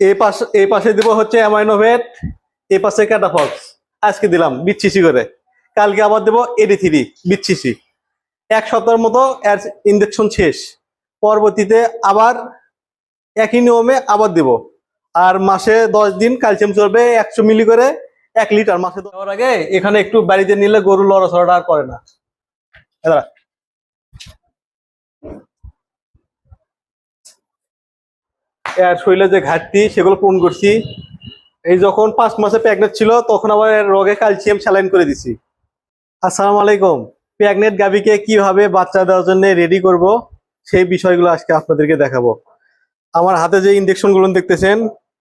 এই পাশে দিব হচ্ছে অ্যামাইনোভেট এই পাশে ক্যাটাফক্স আজকে দিলাম বিচ্ছিসি করে। কালকে আবার দেবো এডি থ্রি বিচ্ছিসি। এক সপ্তাহের মতো ইঞ্জেকশন শেষ। পরবর্তীতে আবার একই নিয়মে আবার দেব। আর মাসে দশ দিন ক্যালসিয়াম চলবে একশো মিলি করে এক লিটার মাসে দেওয়ার আগে এখানে একটু বাড়িতে নিলে গরু লড়াচড়াটা আর করে না। এবার এর শরীরে যে ঘাটতি, সেগুলো পূরণ করছি। এই যখন পাঁচ মাসে প্রেগনেন্ট ছিল, তখন আবার রোগে ক্যালসিয়াম স্যালাইন করে দিছি। আসসালামু আলাইকুম। প্রেগনেন্ট গাভীকে কীভাবে বাচ্চা দেওয়ার জন্য রেডি করব, সেই বিষয়গুলো আজকে আপনাদেরকে দেখাবো। আমার হাতে যে ইঞ্জেকশনগুলো দেখতেছেন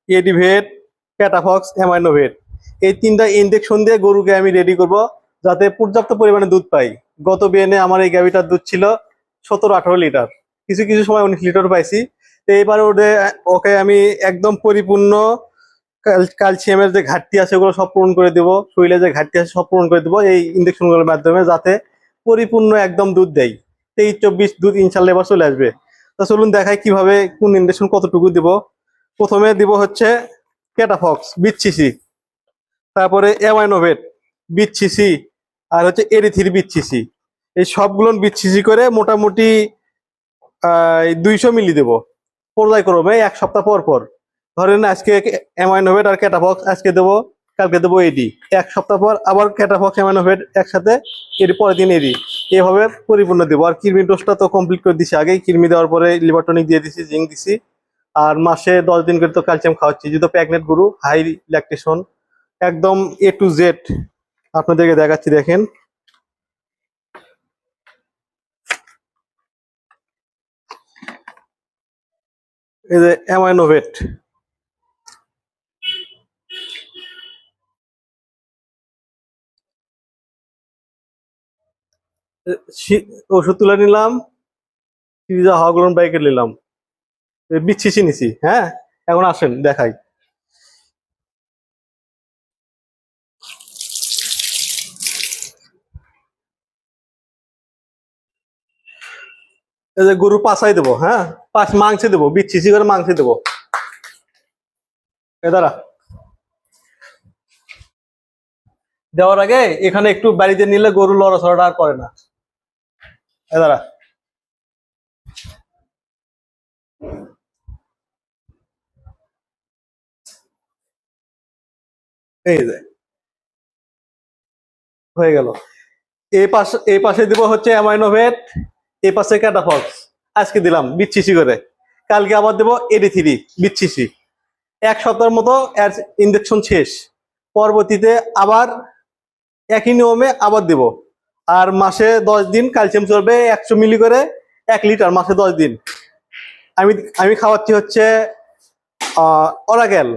এডিভেট ক্যাটাফক্স অ্যামাইনোভেট এই তিনটা ইঞ্জেকশন দিয়ে গরুকে আমি রেডি করব, যাতে পর্যাপ্ত পরিমাণে দুধ পাই। গত বিয়েনে আমার এই গাভীটার দুধ ছিল সতেরো আঠারো লিটার। কিছু কিছু সময় উনিশ লিটার পাইছি। তো এবারে ওদের, ওকে আমি একদম পরিপূর্ণ ক্যাল- ক্যালসিয়ামের যে ঘাটতি আছে ওগুলো সব পূরণ করে দেবো, শরীরে যে ঘাটতি আছে সব পূরণ করে দেবো এই ইঞ্জেকশনগুলোর মাধ্যমে যাতে পরিপূর্ণ একদম দুধ দেয় তেইশ, চব্বিশ দুধ ইনশাল্লাহ এবার চলে আসবে। তো চলুন দেখাই কীভাবে, কোন ইঞ্জেকশন কতটুকু দিব। প্রথমে দিব হচ্ছে ক্যাটাফক্স বিচ্ছিসি তারপরে অ্যামাইনোভেট বিচ্ছিসি আর হচ্ছে এরিথির বিচ্ছিসি এই সবগুলো বিচ্ছিসি করে মোটামুটি দুইশো মিলি দেবো। পর্যায়ক্রমে এক সপ্তাহ পর পর। ধরেন আজকে অ্যামাইনোভেট আর ক্যাটাফক্স আজকে দেবো, কালকে দেবো এডি এক সপ্তাহ পর আবার ক্যাটাফক্স অ্যামাইনোভেট একসাথে এর পরের দিন এডি এভাবে পরিপূর্ণ দেবো। আর কিডনি ডোজটা তো কমপ্লিট করে দিছি আগেই। কিডনি দেওয়ার পরে লিভার টনিক দিয়ে দিছি জিঙ্ক দিছি। আর মাসে দশ দিন করে তো ক্যালসিয়াম খাওয়াচ্ছি। যেহেতু প্যাগনেট গরু হাই ল্যাকটেশন একদম এ টু জেড আপনাদেরকে দেখাচ্ছি, দেখেন। এই যে অ্যামাইনোভেট ওষুধ তুলে নিলাম সিরিজা হগলন বাইকে নিলাম। বিচ্ছিছি নিছি হ্যাঁ? এখন আসেন, দেখাই। এই যে গরু পাশাই দেবো হ্যাঁ? পাশ মাংসে দেবো বিচ্ছিসি করে মাংসে দেবো। এ দাঁড়া। দেওয়ার আগে এখানে একটু বাড়িতে নিলে গরু লড়াচড়াটা আর করে না। এ দাঁড়া। এই যে। হয়ে গেল। এই পাশে এই পাশে দিব হচ্ছে অ্যামাইনোভেট এই পাশে ক্যাটাফক্স আজকে দিলাম বিচ্ছিসি করে। কালকে আবার দেবো এডি থ্রি বিচ্ছিসি। এক সপ্তাহের মতো ইঞ্জেকশন শেষ। পরবর্তীতে আবার একই নিয়মে আবার দেব। আর মাসে দশ দিন ক্যালসিয়াম চলবে একশো মিলি করে এক লিটার মাসে দশ দিন। আমি আমি খাওয়াচ্ছি হচ্ছে অরাকেল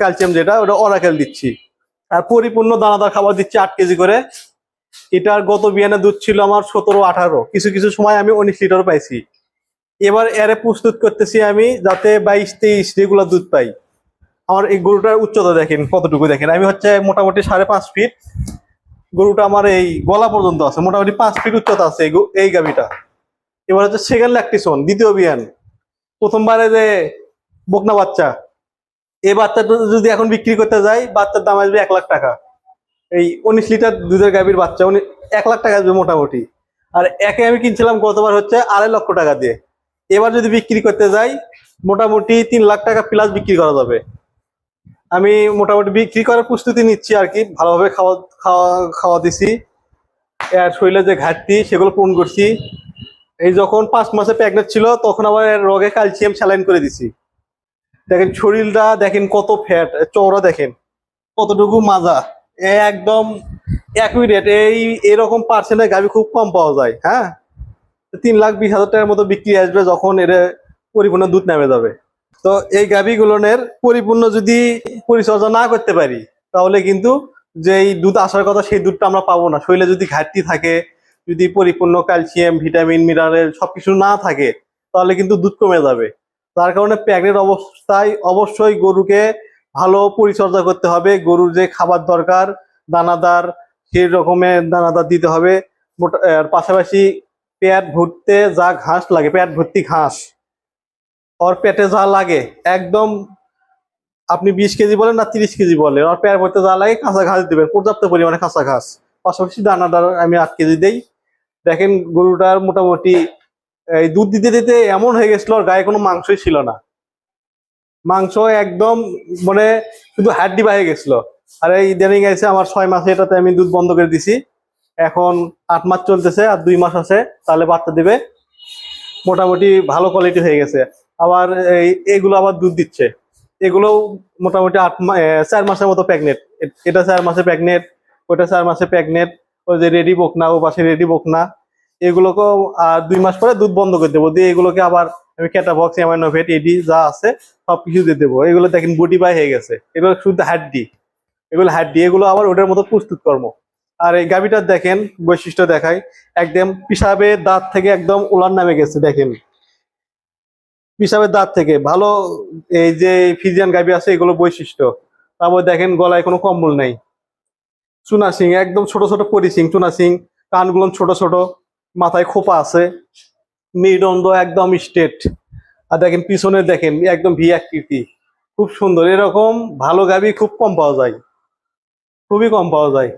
ক্যালসিয়াম যেটা, ওটা অরাকেল দিচ্ছি। আর পরিপূর্ণ দানাদার খাবার দিচ্ছি আট কেজি করে। এটার গত বিয়ানে দুধ ছিল আমার সতেরো, আঠারো। কিছু কিছু সময় আমি উনিশ লিটার পাইছি। এবার এরে প্রস্তুত করতেছি আমি যাতে বাইশ, তেইশ রেগুলার দুধ পাই। আমার এই গরুটার উচ্চতা দেখেন, কতটুকু দেখেন। আমি হচ্ছে মোটামুটি সাড়ে পাঁচ ফিট। গরুটা আমার এই গলা পর্যন্ত আছে, মোটামুটি পাঁচ ফিট উচ্চতা আছে এই গাভিটা। এবার হচ্ছে সেকেন্ড ল্যাকটিসন দ্বিতীয় বিয়ান। প্রথমবারে যে বকনা বাচ্চা, এই বাচ্চাটা যদি এখন বিক্রি করতে যাই, বাচ্চার দাম আসবে এক লাখ টাকা। এই উনিশ লিটার দুধের গাভীর বাচ্চা, উনি এক লাখ টাকা আসবে মোটামুটি। আর একে আমি কিনছিলাম গতবার হচ্ছে আড়াই লক্ষ টাকা দিয়ে। এবার যদি বিক্রি করতে যাই, মোটামুটি তিন লাখ টাকা প্লাস বিক্রি করা যাবে। আমি মোটামুটি বিক্রি করার প্রস্তুতি নিচ্ছি আর কি, ভালোভাবে খাওয়া খাওয়া খাওয়া দিছি। আর শরীরে যে ঘাটতি, সেগুলো পূরণ করছি। এই যখন পাঁচ মাসে প্রেগনেন্ট ছিল, তখন আবার এর রোগে ক্যালসিয়াম স্যালাইন করে দিছি। দেখেন শরীরটা, দেখেন কত ফ্যাট চওড়া দেখেন, কতটুকু মাজা। একদম অ্যাকুরেট এই এরকম পার্সেন্টের গাভি খুব কম পাওয়া যায় হ্যাঁ? তিন লাখ বিশ হাজার টাকার মতো বিক্রি আসবে যখন এর পরিপূর্ণ দুধ নেমে যাবে। তো এই গাভিগুলোনের পরিপূর্ণ যদি পরিচর্যা না করতে পারি, তাহলে কিন্তু যে এই দুধ আসার কথা, সেই দুধটা আমরা পাবো না। শরীরে যদি ঘাটতি থাকে, যদি পরিপূর্ণ ক্যালসিয়াম ভিটামিন মিনারেল সবকিছু না থাকে, তাহলে কিন্তু দুধ কমে যাবে। তার কারণে প্রেগনেন্ট অবস্থায় অবশ্যই গরুকে ভালো পরিচর্যা করতে হবে, গরুর যে খাবার দরকার, দানাদার, সেই রকমের দানাদার দিতে হবে। পাশাপাশি পেট ভরতে যা ঘাস লাগে, পেট ভর্তি ঘাস। ওর পেটে যা লাগে, একদম আপনি বিশ কেজি বলেন না তিরিশ কেজি বলেন, ওর পেট করতে যা লাগে কাঁচা ঘাস দেবেন পর্যাপ্ত পরিমাণে কাঁচা ঘাস। পাশাপাশি দানাদার আমি আট কেজি দেই। দেখেন গরুটার মোটামুটি, এই দুধ দিতে দিতে এমন হয়ে গেছিল, ওর গায়ে কোনো মাংসই ছিল না। মাংস একদম মানে শুধু হাড্ডি বাহে গেছিল। আর ইদানিং এসে আমার ছয় মাসে এটাতে আমি দুধ বন্ধ করে দিছি। এখন আট মাস চলতেছে আর দুই মাস আছে, তাহলে বাচ্চা দিবে। মোটামুটি ভালো কোয়ালিটি হয়ে গেছে। আবার এই, এগুলো আবার দুধ দিচ্ছে। এগুলো মোটামুটি আট চার মাসের মতো প্রেগনেন্ট এটা চার মাসে প্রেগনেন্ট ওটা চার মাসে প্রেগনেন্ট ওই যে রেডি বকনা ও পাশে রেডি বকনা, এগুলোকেও, আর দুই মাস পরে দুধ বন্ধ করে দেবো। দিয়ে এগুলোকে আবার আমি ক্যাটাবক্স অ্যামাইনোভেট এডি যা আছে সব কিছু দিয়ে দেবো। এগুলো দেখেন বডি বাই হয়ে গেছে। এগুলো শুধু হাড্ডি। এগুলো হাড্ডি, এগুলো আবার ওটার মতো প্রস্তুত কর্ম। আর এই গাভিটার দেখেন, বৈশিষ্ট্য দেখায়, একদম পিসাবে দাঁত থেকে একদম উলান নামে গেছে, দেখেন। পিসাবের দাঁত থেকে। ভালো এই যে ফিজিয়ান গাভি আছে, এগুলো বৈশিষ্ট্য। তারপর দেখেন, গলায় কোনো কম্বল নেই। চুনা সিং, একদম ছোট ছোট পরি সিং, চুনা সিং। কানগুলো ছোট ছোট, মাথায় খোপা আছে। মেরুদণ্ড একদম স্ট্রেট। আর দেখেন পিছনে দেখেন, একদম ভি আকৃতি খুব সুন্দর। এরকম ভালো গাভি খুব কম পাওয়া যায়। খুবই কম পাওয়া যায়।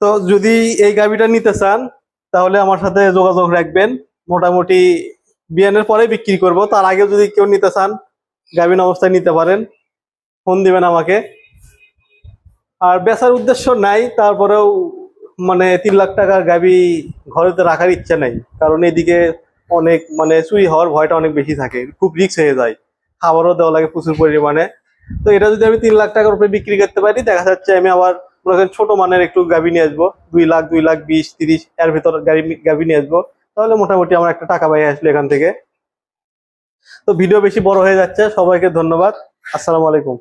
তো যদি এই গাভিটা নিতে চান, তাহলে আমার সাথে যোগাযোগ রাখবেন। মোটামুটি বিয়ানের পরে বিক্রি করব। তার আগে যদি কেউ নিতে চান গাভিন অবস্থায় নিতে পারেন। ফোন দিবেন আমাকে। আর বেচার উদ্দেশ্য নাই, তারপরেও মানে তিন লাখ টাকার গাভি ঘরেতে রাখার ইচ্ছা নেই। কারণ এদিকে অনেক মানে চুরি হওয়ার ভয়টা অনেক বেশি থাকে, খুব রিস্ক হয়ে যায়। খাবারও দেওয়া লাগে প্রচুর পরিমাণে। তো এটা যদি আমি তিন লাখ টাকার উপরে বিক্রি করতে পারি, দেখা যাচ্ছে আমি আবার ছোট মানের একটু গাভি নিয়ে আসব, দুই লাখ দুই লাখ, বিশ, তিরিশ, এর ভিতর গাভি নিয়ে আসব। তাহলে মোটামুটি আমার একটা টাকা পাই আসলো এখান থেকে। তো ভিডিও বেশি বড় হয়ে যাচ্ছে, সবাইকে ধন্যবাদ। আসসালামু আলাইকুম।